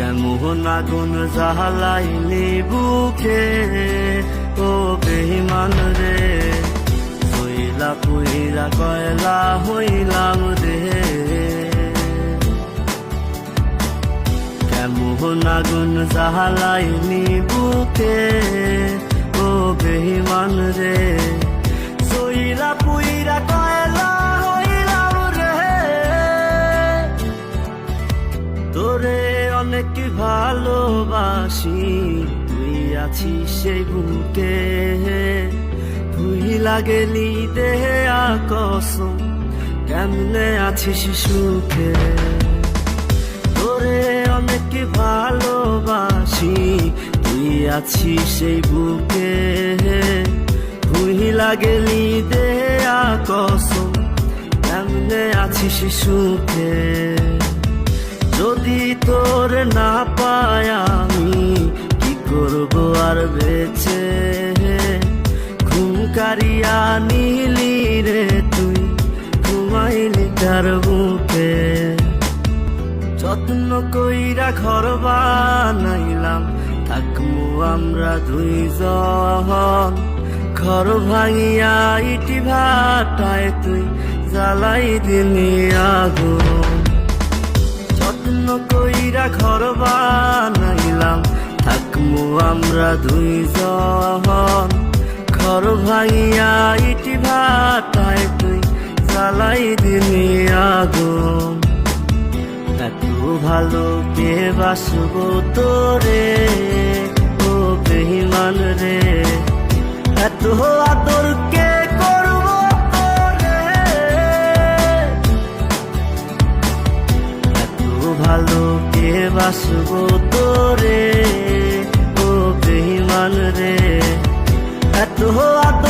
কেমন আগুন জ্বালাইলি বুকে ও বেহিমান রে হইলা পুইরা কয়লা হইলাম রে কেমন আগুন জ্বালাইলি বুকে ভালোবাসি। তুই আছিস সেই বুকে তুই লাগেলি দেহে আকসম কেমনে আছিস সুখে? তোরে অনেক ভালোবাসি। তুই আছিস সেই বুকে তুই লাগেলি দেহে আকসম কেমনে আছিস সুখে? যদি তোর না পায় আমি, কি করব আর বেছে ঘুম কারিয়া নিলি রে তুই, ঘুমাইলি তার বুকে। যত্ন কইরা ঘর বানাইলাম, থাকমু আমরা দুইজন। ঘর ভাঙিয়া ইটি ভাটায় তুই, জ্বালাই দিলি আগুন। যত্ন কইরা ঘর বানাইলাম। থাকমু আমরা দুইজন। ঘর ভাইয়া ইটি ভাটায় তুই জ্বালাই দিলি আগুন। এত ভালো কে বাসব তোরে, ও বেহিমান রে। এত এত ভালো কে বাসব তোরে ও বেহিমান রে। এত আদর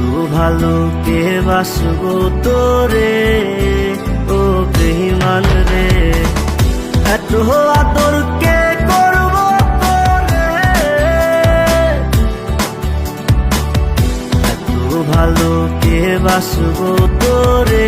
এত ভালো কে বাসব তোরে? ও বেহিমান রে। এত আদর কে করব এত ভালোকে বাসব তোরে?